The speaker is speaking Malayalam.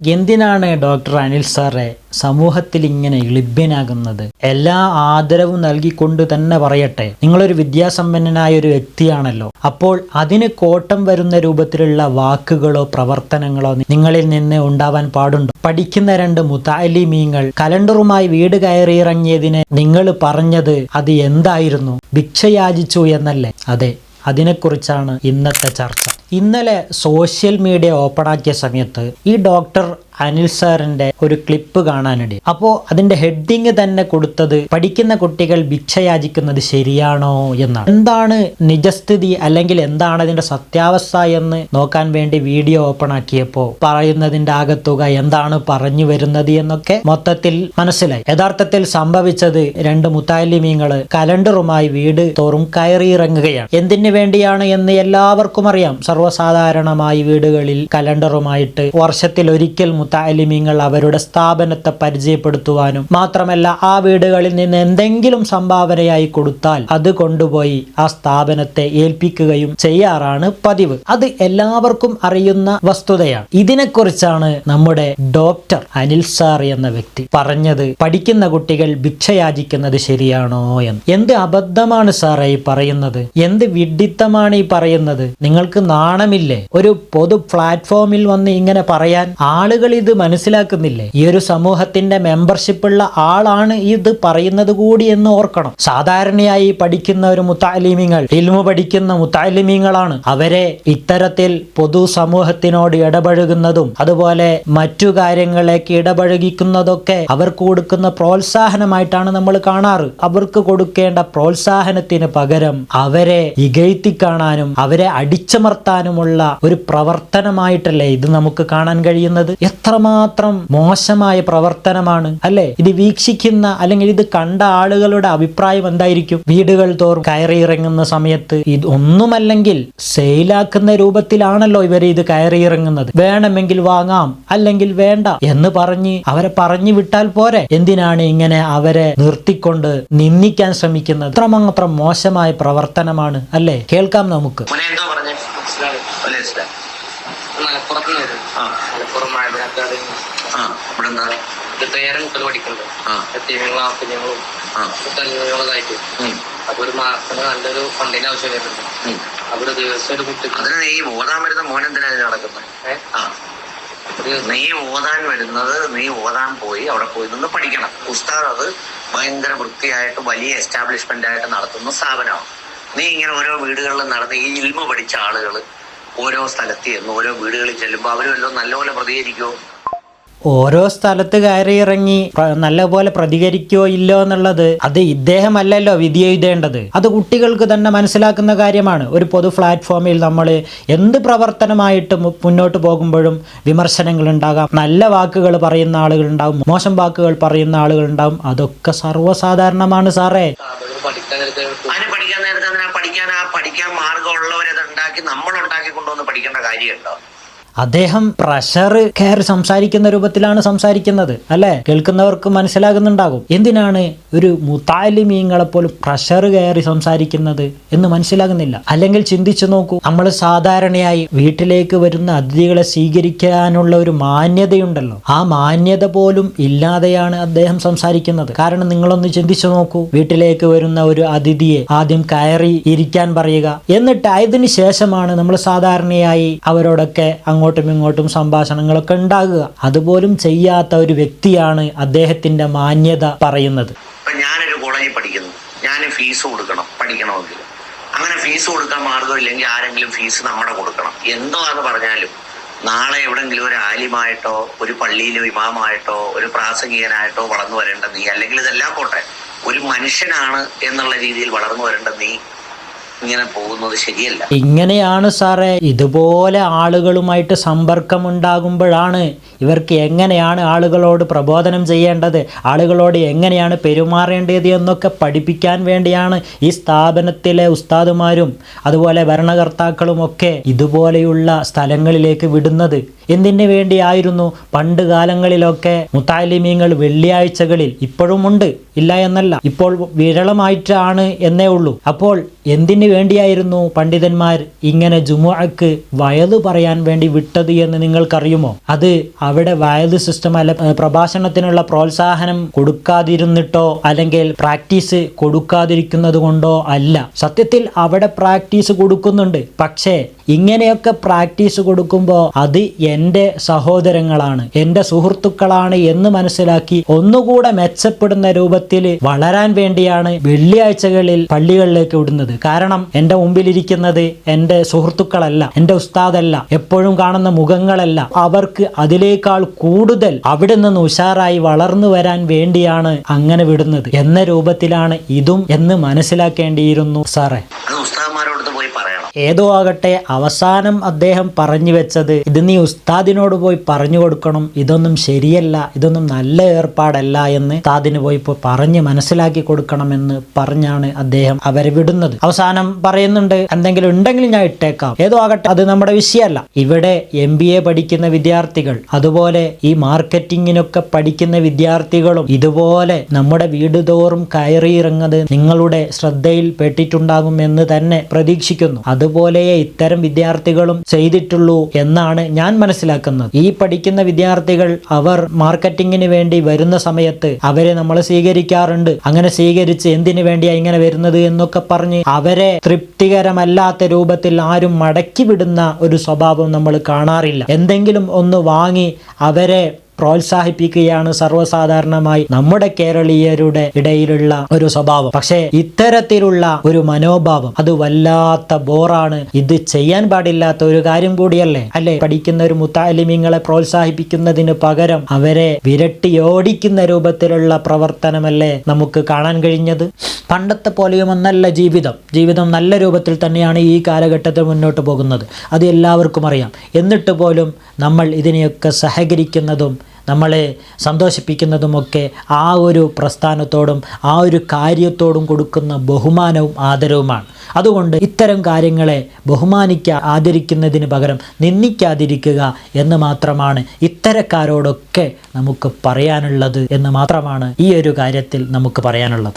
എന്തിനാണ് ഡോക്ടർ അനിൽ സാറെ സമൂഹത്തിൽ ഇങ്ങനെ ഇളിഭ്യനാകുന്നത് എല്ലാ ആദരവും നൽകിക്കൊണ്ട് തന്നെ പറയട്ടെ നിങ്ങളൊരു വിദ്യാസമ്പന്നനായ ഒരു വ്യക്തിയാണല്ലോ. അപ്പോൾ അതിന് കോട്ടം വരുന്ന രൂപത്തിലുള്ള വാക്കുകളോ പ്രവർത്തനങ്ങളോ നിങ്ങളിൽ നിന്ന് ഉണ്ടാവാൻ പാടുണ്ടോ? പഠിക്കുന്ന രണ്ട് മുതാലിമീങ്ങൾ കലണ്ടറുമായി വീട് കയറിയിറങ്ങിയതിന് നിങ്ങൾ പറഞ്ഞത് അത് എന്തായിരുന്നു? ഭിക്ഷയാചിച്ചു എന്നല്ലേ? അതെ അതിനെക്കുറിച്ചാണ് ഇന്നത്തെ ചർച്ച. ഇന്നലെ സോഷ്യൽ മീഡിയ ഓപ്പണാക്കിയ സമയത്ത് ഈ ഡോക്ടർ അനിൽ സാറിന്റെ ഒരു ക്ലിപ്പ് കാണാനിടയിൽ അപ്പോൾ അതിന്റെ ഹെഡിങ് തന്നെ കൊടുത്തത് പഠിക്കുന്ന കുട്ടികൾ ഭിക്ഷയാചിക്കുന്നത് ശരിയാണോ എന്നാണ്. എന്താണ് നിജസ്ഥിതി അല്ലെങ്കിൽ എന്താണ് അതിന്റെ സത്യാവസ്ഥ എന്ന് നോക്കാൻ വേണ്ടി വീഡിയോ ഓപ്പൺ ആക്കിയപ്പോൾ പറയുന്നതിന്റെ ആകത്തുക എന്താണ് പറഞ്ഞു വരുന്നത് എന്നൊക്കെ മൊത്തത്തിൽ മനസ്സിലായി. യഥാർത്ഥത്തിൽ സംഭവിച്ചത് രണ്ട് മുത്താലിമീങ്ങൾ കലണ്ടറുമായി വീട് തോറും കയറിയിറങ്ങുകയാണ് എന്തിനു വേണ്ടിയാണ് എന്ന് എല്ലാവർക്കും അറിയാം. സർവസാധാരണമായി വീടുകളിൽ കലണ്ടറുമായിട്ട് വർഷത്തിൽ ഒരിക്കൽ മുത്താലിമീങ്ങൾ അവരുടെ സ്ഥാപനത്തെ പരിചയപ്പെടുത്തുവാനും മാത്രമല്ല ആ വീടുകളിൽ നിന്ന് എന്തെങ്കിലും സംഭാവനയായി കൊടുത്താൽ അത് കൊണ്ടുപോയി ആ സ്ഥാപനത്തെ ഏൽപ്പിക്കുകയും ചെയ്യാറാണ് പതിവ്. അത് എല്ലാവർക്കും അറിയുന്ന വസ്തുതയാണ്. ഇതിനെക്കുറിച്ചാണ് നമ്മുടെ ഡോക്ടർ അനിൽ സാർ എന്ന വ്യക്തി പറഞ്ഞത്. പഠിക്കുന്ന കുട്ടികൾ ഭിക്ഷയാചിക്കുന്നത് ശരിയാണോ എന്ന്. എന്ത് അബദ്ധമാണ് സാറേ ഈ പറയുന്നത്? എന്ത് വിഡിത്തമാണ് ഈ പറയുന്നത്? നിങ്ങൾക്ക് നാണമില്ലേ? ഒരു പൊതു പ്ലാറ്റ്ഫോമിൽ വന്ന് ഇങ്ങനെ പറയാൻ ആളുകൾ ഇത് മനസ്സിലാക്കുന്നില്ലേ? ഈ ഒരു സമൂഹത്തിന്റെ മെമ്പർഷിപ്പ് ഉള്ള ആളാണ് ഇത് പറയുന്നത് കൂടി എന്ന് ഓർക്കണം. സാധാരണയായി പഠിക്കുന്ന ഒരു മുത്താലിമിങ്ങൾ ഇൽമു പഠിക്കുന്ന മുത്താലിമീങ്ങളാണ്. അവരെ ഇത്തരത്തിൽ പൊതു സമൂഹത്തിനോട് ഇടപഴകുന്നതും അതുപോലെ മറ്റു കാര്യങ്ങളിലേക്ക് ഇടപഴകിക്കുന്നതൊക്കെ അവർക്ക് കൊടുക്കുന്ന പ്രോത്സാഹനമായിട്ടാണ് നമ്മൾ കാണാറ്. അവർക്ക് കൊടുക്കേണ്ട പ്രോത്സാഹനത്തിന് പകരം അവരെ ഇകഴ്ത്തി കാണാനും അവരെ അടിച്ചമർത്താനുമുള്ള ഒരു പ്രവർത്തനമായിട്ടല്ലേ ഇത് നമുക്ക് കാണാൻ കഴിയുന്നത്? എത്രമാത്രം മോശമായ പ്രവർത്തനമാണ് അല്ലെ? ഇത് വീക്ഷിക്കുന്ന അല്ലെങ്കിൽ ഇത് കണ്ട ആളുകളുടെ അഭിപ്രായം എന്തായിരിക്കും? വീടുകൾ തോറും കയറിയിറങ്ങുന്ന സമയത്ത് ഇത് ഒന്നുമല്ലെങ്കിൽ സെയിലാക്കുന്ന രൂപത്തിലാണല്ലോ ഇവർ ഇത് കയറി ഇറങ്ങുന്നത് വേണമെങ്കിൽ വാങ്ങാം അല്ലെങ്കിൽ വേണ്ട എന്ന് പറഞ്ഞ് അവരെ പറഞ്ഞു വിട്ടാൽ പോരെ? എന്തിനാണ് ഇങ്ങനെ അവരെ നിർത്തിക്കൊണ്ട് നിന്ദിക്കാൻ ശ്രമിക്കുന്നത്? അത്രമാത്രം മോശമായ പ്രവർത്തനമാണ് അല്ലെ? കേൾക്കാം നമുക്ക്. മലപ്പുറത്ത് വരും ആ ഇവിടെ എന്താ മുതൽ അപ്പൊ ഒരു മാസത്തിന് നല്ലൊരു ഫണ്ടിന്റെ ആവശ്യം വരുന്നുണ്ട്. അപ്പൊ ഒരു ദിവസം ഒരു കുട്ടിക്ക്. അതിന് നീ ഓതാൻ വരുന്ന മോൻ എന്തിനാ നടക്കുന്നത് നീ ഓതാൻ വരുന്നത് നീ ഓതാൻ പോയി അവിടെ പോയി നിന്ന് പഠിക്കണം. ഉസ്താദ് അത് ഭയങ്കര വൃത്തിയായിട്ട് വലിയ എസ്റ്റാബ്ലിഷ്മെന്റ് ആയിട്ട് നടത്തുന്ന സ്ഥാപനമാണ്. നീ ഇങ്ങനെ ഓരോ വീടുകളിലും നടന്ന് ഈ ഇൽമ പഠിച്ച ആളുകൾ ഓരോ സ്ഥലത്ത് ചെന്ന് ഓരോ വീടുകളിൽ ചെല്ലുമ്പോൾ അവരും നല്ലപോലെ പ്രതികരിക്കുമോ ഓരോ സ്ഥലത്ത് കയറി ഇറങ്ങി നല്ലപോലെ പ്രതികരിക്കോ ഇല്ലോ എന്നുള്ളത് അത് ഇദ്ദേഹമല്ലല്ലോ വിധി എഴുതേണ്ടത്. അത് കുട്ടികൾക്ക് തന്നെ മനസ്സിലാക്കുന്ന കാര്യമാണ്. ഒരു പൊതു പ്ലാറ്റ്ഫോമിൽ നമ്മൾ എന്ത് പ്രവർത്തനമായിട്ട് മുന്നോട്ട് പോകുമ്പോഴും വിമർശനങ്ങൾ ഉണ്ടാകാം നല്ല വാക്കുകൾ പറയുന്ന ആളുകൾ ഉണ്ടാവും മോശം വാക്കുകൾ പറയുന്ന ആളുകൾ ഉണ്ടാവും അതൊക്കെ സർവസാധാരണമാണ് സാറേ സ്ഥാപകർ പഠിക്കാൻ നേരത്തെ അതിന് പഠിക്കാൻ നേരത്തെ അതിനാ പഠിക്കാൻ ആ പഠിക്കാൻ മാർഗമുള്ളവരത് ഉണ്ടാക്കി നമ്മൾ ഉണ്ടാക്കി കൊണ്ടുവന്ന് പഠിക്കേണ്ട കാര്യമുണ്ടോ? അദ്ദേഹം പ്രഷർ കയറി സംസാരിക്കുന്ന രൂപത്തിലാണ് സംസാരിക്കുന്നത് അല്ലെ? കേൾക്കുന്നവർക്ക് മനസ്സിലാകുന്നുണ്ടാകും. എന്തിനാണ് ഒരു മുത്താലിമീങ്ങളെ പോലും പ്രഷർ കയറി സംസാരിക്കുന്നത് എന്ന് മനസ്സിലാകുന്നില്ല. അല്ലെങ്കിൽ ചിന്തിച്ചു നോക്കൂ നമ്മൾ സാധാരണയായി വീട്ടിലേക്ക് വരുന്ന അതിഥികളെ സ്വീകരിക്കാനുള്ള ഒരു മാന്യതയുണ്ടല്ലോ. ആ മാന്യത പോലും ഇല്ലാതെയാണ് അദ്ദേഹം സംസാരിക്കുന്നത്. കാരണം നിങ്ങളൊന്ന് ചിന്തിച്ചു നോക്കൂ വീട്ടിലേക്ക് വരുന്ന ഒരു അതിഥിയെ ആദ്യം കയറി ഇരിക്കാൻ പറയുക. എന്നിട്ട് അതിന് ശേഷമാണ് നമ്മൾ സാധാരണയായി അവരോടൊക്കെ അങ്ങോട്ടും ഇങ്ങോട്ടും സംഭാഷണങ്ങളൊക്കെ ഉണ്ടാകുക. അതുപോലും ചെയ്യാത്ത ഒരു വ്യക്തിയാണ് അദ്ദേഹത്തിന്റെ മാന്യത പറയുന്നത്. ഞാനൊരു കോളേജിൽ പഠിക്കുന്നു. ഞാൻ ഫീസ് കൊടുക്കണം പഠിക്കണമെങ്കിൽ. അങ്ങനെ ഫീസ് കൊടുക്കാൻ മാർഗമില്ലെങ്കിൽ ആരെങ്കിലും ഫീസ് നമ്മുടെ കൊടുക്കണം. എന്തോ അത് പറഞ്ഞാലും നാളെ എവിടെങ്കിലും ഒരു ആലിമായിട്ടോ ഒരു പള്ളിയിലെ ഇമാമായിട്ടോ ഒരു പ്രാസംഗികനായിട്ടോ വളർന്നു വരേണ്ട നീ അല്ലെങ്കിൽ ഇതെല്ലാം പോട്ടെ ഒരു മനുഷ്യനാണ് എന്നുള്ള രീതിയിൽ വളർന്നു വരേണ്ട നീ ഇങ്ങനെ പോകുന്നത് ശരിയല്ല. ഇങ്ങനെയാണ് സാറേ ഇതുപോലെ ആളുകളുമായിട്ട് സമ്പർക്കം ഉണ്ടാകുമ്പോഴാണ് ഇവർക്ക് എങ്ങനെയാണ് ആളുകളോട് പ്രബോധനം ചെയ്യേണ്ടത് ആളുകളോട് എങ്ങനെയാണ് പെരുമാറേണ്ടത് എന്നൊക്കെ പഠിപ്പിക്കാൻ വേണ്ടിയാണ് ഈ സ്ഥാപനത്തിലെ ഉസ്താദുമാരും അതുപോലെ ഭരണകർത്താക്കളും ഒക്കെ ഇതുപോലെയുള്ള സ്ഥലങ്ങളിലേക്ക് വിടുന്നത്. എന്തിനു വേണ്ടിയായിരുന്നു? പണ്ട് കാലങ്ങളിലൊക്കെ മുത്താലിമീങ്ങൾ വെള്ളിയാഴ്ചകളിൽ ഇപ്പോഴും ഉണ്ട്. ഇല്ല എന്നല്ല. ഇപ്പോൾ വിരളമായിട്ടാണ് എന്നേ ഉള്ളൂ. അപ്പോൾ എന്തിനു വേണ്ടിയായിരുന്നു പണ്ഡിതന്മാർ ഇങ്ങനെ ജുമുഅക്ക് വയത് പറയാൻ വേണ്ടി വിട്ടത് എന്ന് നിങ്ങൾക്കറിയുമോ? അത് അവിടെ വയത് സിസ്റ്റം അല്ല പ്രഭാഷണത്തിനുള്ള പ്രോത്സാഹനം കൊടുക്കാതിരുന്നിട്ടോ അല്ലെങ്കിൽ പ്രാക്ടീസ് കൊടുക്കാതിരിക്കുന്നത് കൊണ്ടോ അല്ല. സത്യത്തിൽ അവിടെ പ്രാക്ടീസ് കൊടുക്കുന്നുണ്ട്. പക്ഷേ ഇങ്ങനെയൊക്കെ പ്രാക്ടീസ് കൊടുക്കുമ്പോൾ അത് എന്റെ സഹോദരങ്ങളാണ് എന്റെ സുഹൃത്തുക്കളാണ് എന്ന് മനസ്സിലാക്കി ഒന്നുകൂടെ മെച്ചപ്പെടുന്ന രൂപത്തിൽ വളരാൻ വേണ്ടിയാണ് വെള്ളിയാഴ്ചകളിൽ പള്ളികളിലേക്ക് വിടുന്നത്. കാരണം എന്റെ മുമ്പിലിരിക്കുന്നത് എന്റെ സുഹൃത്തുക്കളല്ല എന്റെ ഉസ്താദല്ല എപ്പോഴും കാണുന്ന മുഖങ്ങളല്ല. അവർക്ക് അതിലേക്കാൾ കൂടുതൽ അവിടെ നിന്ന് ഉഷാറായി വളർന്നു വരാൻ വേണ്ടിയാണ് അങ്ങനെ വിടുന്നത്. എന്ന രൂപത്തിലാണ് ഇതും എന്ന് മനസ്സിലാക്കേണ്ടിയിരുന്നു സാറേ അത് ഉസ്താദന്മാരോട് പോയി പറയണം ഏതോ ആകട്ടെ അവസാനം അദ്ദേഹം പറഞ്ഞു വെച്ചത് ഇത് നീ ഉസ്താദിനോട് പോയി പറഞ്ഞു കൊടുക്കണം ഇതൊന്നും ശരിയല്ല ഇതൊന്നും നല്ല ഏർപ്പാടല്ല എന്ന് ഉസ്താദിന് പോയി പറഞ്ഞ് മനസ്സിലാക്കി കൊടുക്കണമെന്ന് പറഞ്ഞാണ് അദ്ദേഹം അവരെ വിടുന്നത്. അവസാനം പറയുന്നുണ്ട് എന്തെങ്കിലും ഉണ്ടെങ്കിൽ ഞാൻ ഇട്ടേക്കാം. ഏതോ ആകട്ടെ അത് നമ്മുടെ വിഷയമല്ല. ഇവിടെ എം ബി എ പഠിക്കുന്ന വിദ്യാർത്ഥികൾ അതുപോലെ ഈ മാർക്കറ്റിങ്ങിനൊക്കെ പഠിക്കുന്ന വിദ്യാർത്ഥികളും ഇതുപോലെ നമ്മുടെ വീട് തോറും കയറിയിറങ്ങുന്നത് നിങ്ങളുടെ ശ്രദ്ധയിൽ പെട്ടിട്ടുണ്ടാകും എന്ന് തന്നെ പ്രതീക്ഷിക്കുന്നു. അതുപോലെ ഇത്തരം വിദ്യാർത്ഥികളും ചെയ്തിട്ടുള്ളൂ എന്നാണ് ഞാൻ മനസ്സിലാക്കുന്നത്. ഈ പഠിക്കുന്ന വിദ്യാർത്ഥികൾ അവർ മാർക്കറ്റിങ്ങിന് വേണ്ടി വരുന്ന സമയത്ത് അവരെ നമ്മൾ സ്വീകരിക്കാറുണ്ട്. അങ്ങനെ സ്വീകരിച്ച് എന്തിനു വേണ്ടിയാ ഇങ്ങനെ വരുന്നത് എന്നൊക്കെ പറഞ്ഞ് അവരെ തൃപ്തികരമല്ലാത്ത രൂപത്തിൽ ആരും മടക്കി വിടുന്ന ഒരു സ്വഭാവം നമ്മൾ കാണാറില്ല. എന്തെങ്കിലും ഒന്ന് വാങ്ങി അവരെ പ്രോത്സാഹിപ്പിക്കുകയാണ് സർവസാധാരണമായി നമ്മുടെ കേരളീയരുടെ ഇടയിലുള്ള ഒരു സ്വഭാവം. പക്ഷേ ഇത്തരത്തിലുള്ള ഒരു മനോഭാവം അത് വല്ലാത്ത ബോറാണ്. ഇത് ചെയ്യാൻ പാടില്ലാത്ത ഒരു കാര്യം കൂടിയല്ലേ? അല്ലെ? പഠിക്കുന്ന ഒരു മുത്താലിമിങ്ങളെ പ്രോത്സാഹിപ്പിക്കുന്നതിന് പകരം അവരെ വിരട്ടിയോടിക്കുന്ന രൂപത്തിലുള്ള പ്രവർത്തനമല്ലേ നമുക്ക് കാണാൻ കഴിഞ്ഞത്? പണ്ടത്തെ പോലെയുമൊന്നല്ല ജീവിതം. ജീവിതം നല്ല രൂപത്തിൽ തന്നെയാണ് ഈ കാലഘട്ടത്തിൽ മുന്നോട്ട് പോകുന്നത്. അത് എല്ലാവർക്കും അറിയാം. എന്നിട്ട് പോലും നമ്മൾ ഇതിനെയൊക്കെ സഹകരിക്കുന്നതും നമ്മളെ സന്തോഷിപ്പിക്കുന്നതുമൊക്കെ ആ ഒരു പ്രസ്ഥാനത്തോടും ആ ഒരു കാര്യത്തോടും കൊടുക്കുന്ന ബഹുമാനവും ആദരവുമാണ്. അതുകൊണ്ട് ഇത്തരം കാര്യങ്ങളെ ബഹുമാനിക്കുക ആദരിക്കുന്നതിന് പകരം നിന്ദിക്കാതിരിക്കുക എന്ന് മാത്രമാണ് ഇത്തരക്കാരോടൊക്കെ നമുക്ക് പറയാനുള്ളത് എന്ന് മാത്രമാണ് ഈ ഒരു കാര്യത്തിൽ നമുക്ക് പറയാനുള്ളത്.